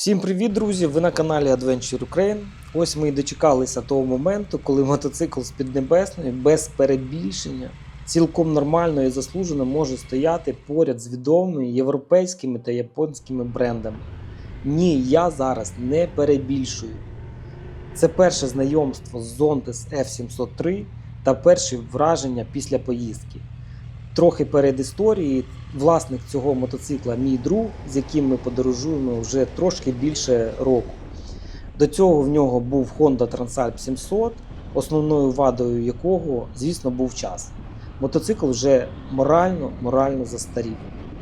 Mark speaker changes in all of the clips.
Speaker 1: Всім привіт, друзі! Ви на каналі Adventure Ukraine. Ось ми і дочекалися того моменту, коли мотоцикл з Піднебесної без перебільшення цілком нормально і заслужено може стояти поряд з відомими європейськими та японськими брендами. Ні, я зараз не перебільшую. Це перше знайомство з Zontes F703 та перші враження після поїздки. Трохи перед історією, власник цього мотоцикла мій друг, з яким ми подорожуємо вже трошки більше року. До цього в нього був Honda Transalp 700, основною вадою якого, звісно, був час. Мотоцикл вже морально, морально застарів.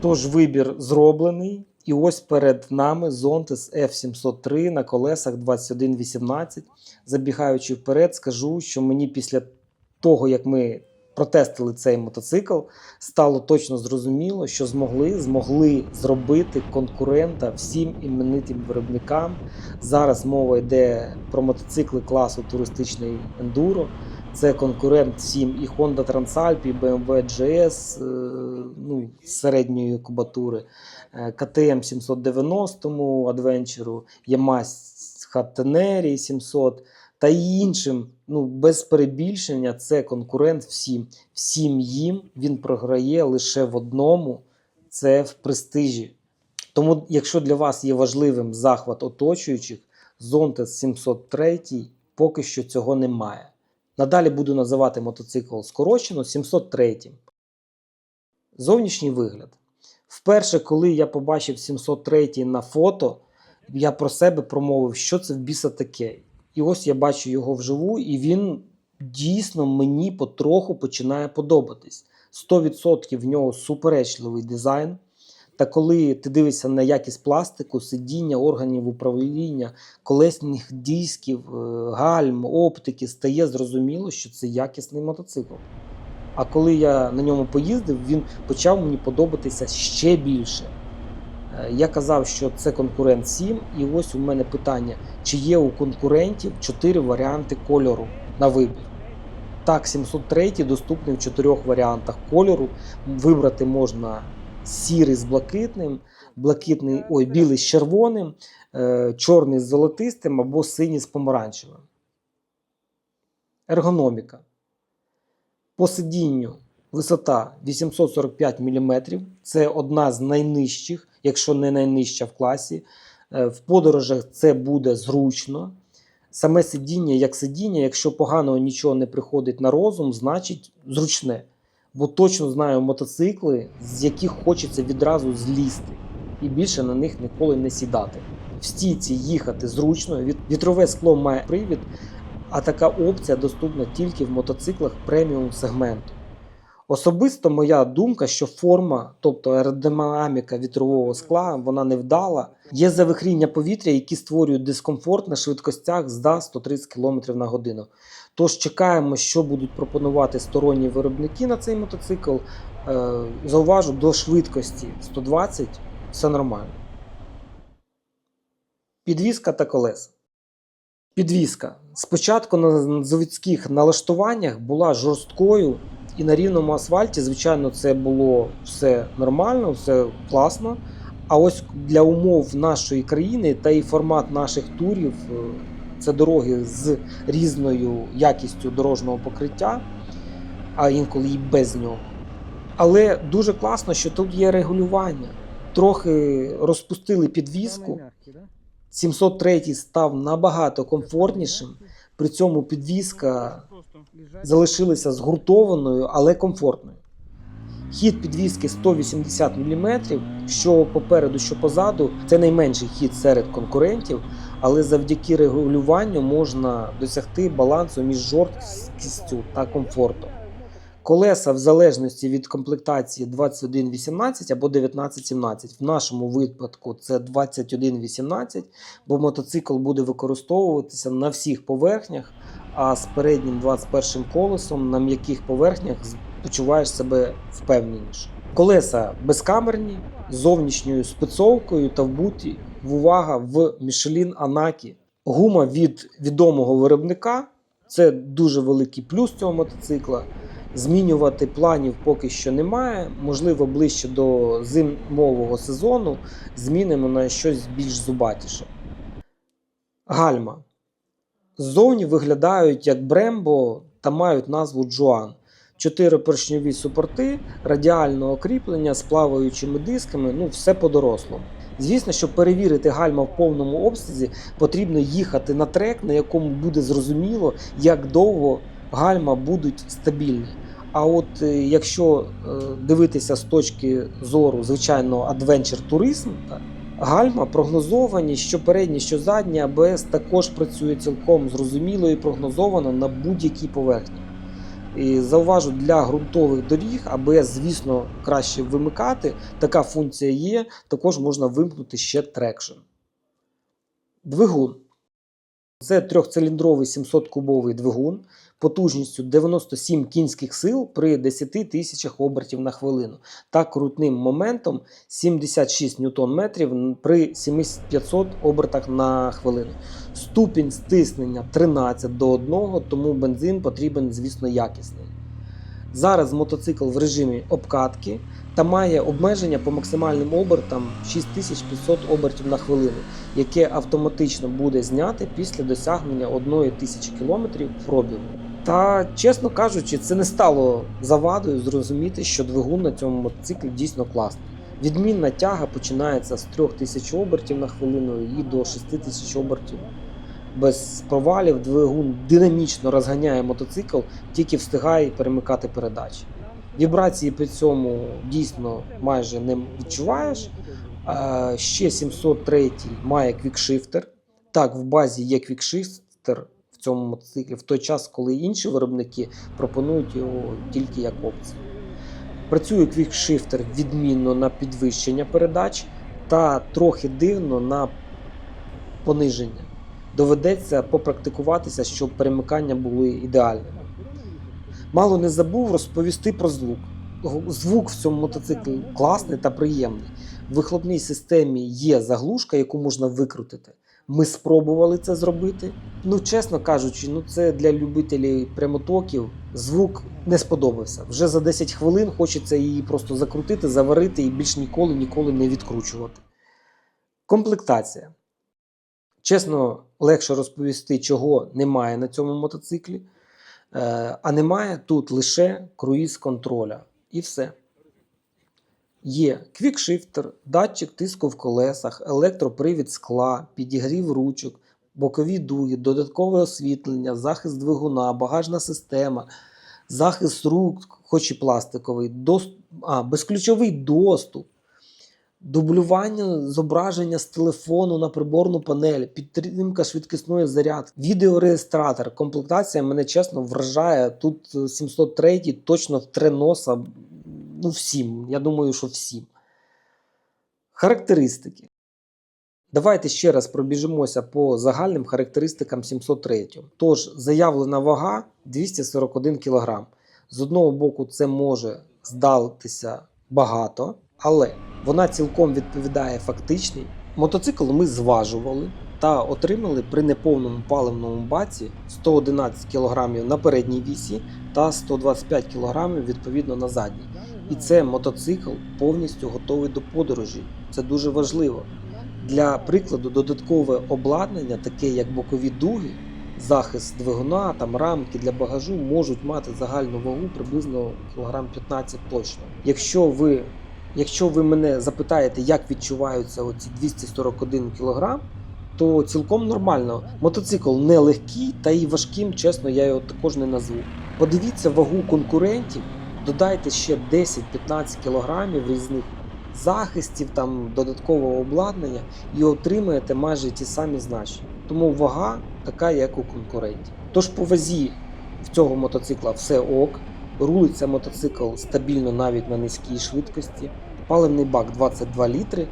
Speaker 1: Тож вибір зроблений, і ось перед нами Zontes F703 на колесах 2118. Забігаючи вперед, скажу, що мені після того, як ми протестили цей мотоцикл, стало точно зрозуміло, що змогли, змогли зробити конкурента всім іменитим виробникам. Зараз мова йде про мотоцикли класу туристичний ендуро. Це конкурент всім і Honda Transalp, і BMW GS е, ну, середньої кубатури, е, KTM 790 Adventure, Yamaha Tenere 700 та іншим, ну без перебільшення, це конкурент всім. Всім їм він програє лише в одному це в престижі. Тому, якщо для вас є важливим захват оточуючих, Zontes 703 поки що цього немає. Надалі буду називати мотоцикл скорочено 703. Зовнішній вигляд. Вперше, коли я побачив 703 на фото, я про себе промовив, що це в біса таке. І ось я бачу його вживу, і він дійсно мені потроху починає подобатись. 100% в нього суперечливий дизайн. Та коли ти дивишся на якість пластику, сидіння, органів управління, колесних дисків, е, гальм, оптики, стає зрозуміло, що це якісний мотоцикл. А коли я на ньому поїздив, він почав мені подобатися ще більше. Е, Я казав, що це конкурент 7, і ось у мене питання: чи є у конкурентів 4 варіанти кольору на вибір? Так, 703 доступний в чотирьох варіантах кольору. Вибрати можна сірий з блакитним, блакитний, ой, білий з червоним, е, чорний з золотистим або синій з помаранчевим. Ергономіка. По сидінню висота 845 мм. Це одна з найнижчих, якщо не найнижча в класі. Е, В подорожах це буде зручно. Саме сидіння як сидіння, якщо поганого нічого не приходить на розум, значить зручне. Бо точно знаю мотоцикли, з яких хочеться відразу злізти і більше на них ніколи не сідати. В стійці їхати зручно, вітрове скло має привід, а така опція доступна тільки в мотоциклах преміум сегменту. Особисто моя думка, що форма, тобто аеродинаміка вітрового скла, вона не вдала. Є завихріння повітря, які створюють дискомфорт на швидкостях з 130 км на годину. Тож чекаємо, що будуть пропонувати сторонні виробники на цей мотоцикл. Е, зауважу, до швидкості 120 все нормально. Підвізка та колеса. Підвізка. Спочатку на заводських налаштуваннях була жорсткою, і на рівному асфальті, звичайно, це було все нормально, все класно. А ось для умов нашої країни та і формат наших турів е, це дороги з різною якістю дорожнього покриття, а інколи і без нього. Але дуже класно, що тут є регулювання. Трохи розпустили підвіску. 703 став набагато комфортнішим. При цьому підвіска залишилася згуртованою, але комфортною. Хід підвіски 180 мм, що попереду, що позаду, це найменший хід серед конкурентів, але завдяки регулюванню можна досягти балансу між жорсткістю та комфортом. Колеса в залежності від комплектації 2118 або 1917. В нашому випадку це 2118, бо мотоцикл буде використовуватися на всіх поверхнях, а з переднім 21 колесом на м'яких поверхнях почуваєш себе впевненіше. Колеса безкамерні, з зовнішньою спецовкою та вбуті в увага в Michelin Анакі. Гума від відомого виробника. Це дуже великий плюс цього мотоцикла. Змінювати планів поки що немає. Можливо, ближче до зимового сезону змінимо на щось більш зубатіше. Гальма. Ззовні виглядають як Брембо та мають назву Джоан. Чотирипоршньові супорти, радіального кріплення з плаваючими дисками, ну все по-дорослому. Звісно, щоб перевірити гальма в повному обсязі, потрібно їхати на трек, на якому буде зрозуміло, як довго гальма будуть стабільні. А от е, якщо е, дивитися з точки зору звичайного адвенчер туризму, гальма прогнозовані, що передні, що задні, АБС також працює цілком зрозуміло і прогнозовано на будь-якій поверхні. І зауважу, для ґрунтових доріг АБС, звісно, краще вимикати. Така функція є. Також можна вимкнути ще трекшн. Двигун. Це трьохциліндровий 700-кубовий двигун потужністю 97 кінських сил при 10 тисячах обертів на хвилину та крутним моментом 76 ньютон-метрів при 7500 обертах на хвилину. Ступінь стиснення 13 до 1, тому бензин потрібен, звісно, якісний. Зараз мотоцикл в режимі обкатки та має обмеження по максимальним обертам 6500 обертів на хвилину, яке автоматично буде зняте після досягнення 1000 км пробігу. Та, чесно кажучи, це не стало завадою зрозуміти, що двигун на цьому мотоциклі дійсно класний. Відмінна тяга починається з 3000 обертів на хвилину і до 6000 обертів. Без провалів двигун динамічно розганяє мотоцикл, тільки встигає перемикати передачі. Вібрації при цьому дійсно майже не відчуваєш. Е, Ще 703 має квікшифтер. Так, в базі є квікшифтер в цьому мотоциклі, в той час, коли інші виробники пропонують його тільки як опцію. Працює квікшифтер відмінно на підвищення передач та трохи дивно на пониження. Доведеться попрактикуватися, щоб перемикання були ідеальними. Мало не забув розповісти про звук. Звук в цьому мотоциклі класний та приємний. В вихлопній системі є заглушка, яку можна викрутити. Ми спробували це зробити. Ну, чесно кажучи, ну це для любителів прямотоків. Звук не сподобався. Вже за 10 хвилин хочеться її просто закрутити, заварити і більш ніколи ніколи не відкручувати. Комплектація. Чесно, легше розповісти, чого немає на цьому мотоциклі. Е, А немає тут лише круїз контроля. І все. Є квікшифтер, датчик тиску в колесах, електропривід скла, підігрів ручок, бокові дуги, додаткове освітлення, захист двигуна, багажна система, захист рук, хоч і пластиковий, дост... а, безключовий доступ, дублювання зображення з телефону на приборну панель, підтримка швидкісної зарядки, відеореєстратор. Комплектація мене чесно вражає. Тут 703 точно в три носа. Ну, всім. Я думаю, що всім. Характеристики. Давайте ще раз пробіжимося по загальним характеристикам 703. Тож, заявлена вага 241 кг. З одного боку, це може здатися багато, але вона цілком відповідає фактичній. Мотоцикл ми зважували та отримали при неповному паливному баці 111 кг на передній вісі та 125 кг відповідно на задній. І це мотоцикл повністю готовий до подорожі. Це дуже важливо. Для прикладу, додаткове обладнання, таке як бокові дуги, захист двигуна, там рамки для багажу, можуть мати загальну вагу приблизно кілограм 15 точно. Якщо ви, якщо ви мене запитаєте, як відчуваються оці 241 кг, то цілком нормально. Мотоцикл не легкий та і важким, чесно, я його також не назву. Подивіться вагу конкурентів, додайте ще 10-15 кг різних захистів, там додаткового обладнання і отримаєте майже ті самі значення. Тому вага така, як у конкурентів. Тож по вазі в цього мотоцикла все ок. Рулиться мотоцикл стабільно навіть на низькій швидкості. Паливний бак 22 літри.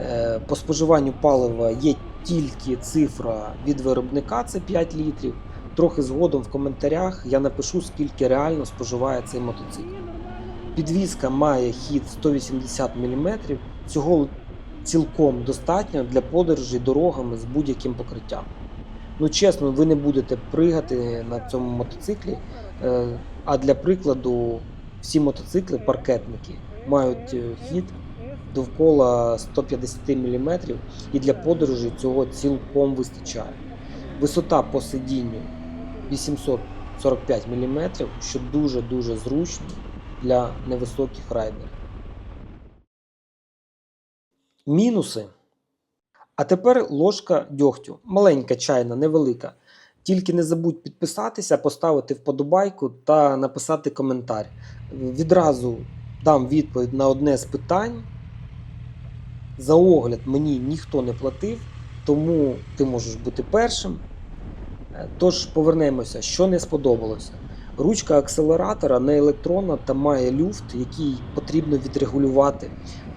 Speaker 1: Е, По споживанню палива є тільки цифра від виробника, це 5 літрів. Трохи згодом в коментарях я напишу, скільки реально споживає цей мотоцикл. Підвізка має хід 180 мм. Цього цілком достатньо для подорожі дорогами з будь-яким покриттям. Ну, чесно, ви не будете пригати на цьому мотоциклі. Е, А для прикладу, всі мотоцикли, паркетники, мають е, хід довкола 150 мм, і для подорожі цього цілком вистачає. Висота по сидінню 845 мм, що дуже-дуже зручно для невисоких райдерів. Мінуси. А тепер ложка дьогтю. Маленька чайна, невелика. Тільки не забудь підписатися, поставити вподобайку та написати коментар. Відразу дам відповідь на одне з питань. За огляд мені ніхто не платив, тому ти можеш бути першим. Е, Тож повернемося, що не сподобалося. Ручка акселератора не електронна та має люфт, який потрібно відрегулювати.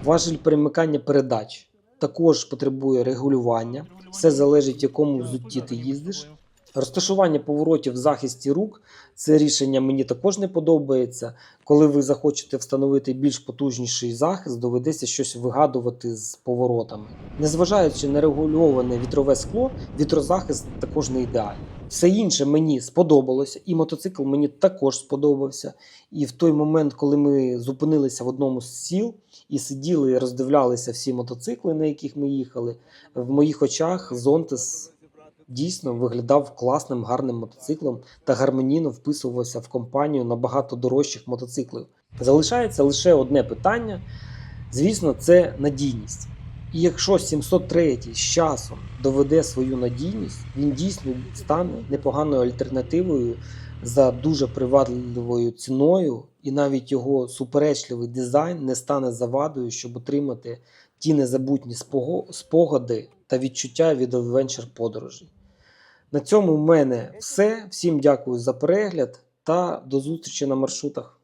Speaker 1: Важіль перемикання передач також потребує регулювання. Все залежить, в якому взутті ти їздиш. Розташування поворотів в захисті рук це рішення мені також не подобається. Коли ви захочете встановити більш потужніший захист, доведеться щось вигадувати з поворотами. Незважаючи на регульоване вітрове скло, вітрозахист також не ідеальний. Все інше мені сподобалося, і мотоцикл мені також сподобався. І в той момент, коли ми зупинилися в одному з сіл і сиділи і роздивлялися всі мотоцикли, на яких ми їхали, в моїх очах Зонтес дійсно виглядав класним, гарним мотоциклом та гармонійно вписувався в компанію набагато дорожчих мотоциклів. Залишається лише одне питання: звісно, це надійність. І якщо 703 з часом доведе свою надійність, він дійсно стане непоганою альтернативою за дуже привабливою ціною, і навіть його суперечливий дизайн не стане завадою, щоб отримати ті незабутні спогади та відчуття від адвенчер подорожей. На цьому в мене все. Всім дякую за перегляд та до зустрічі на маршрутах.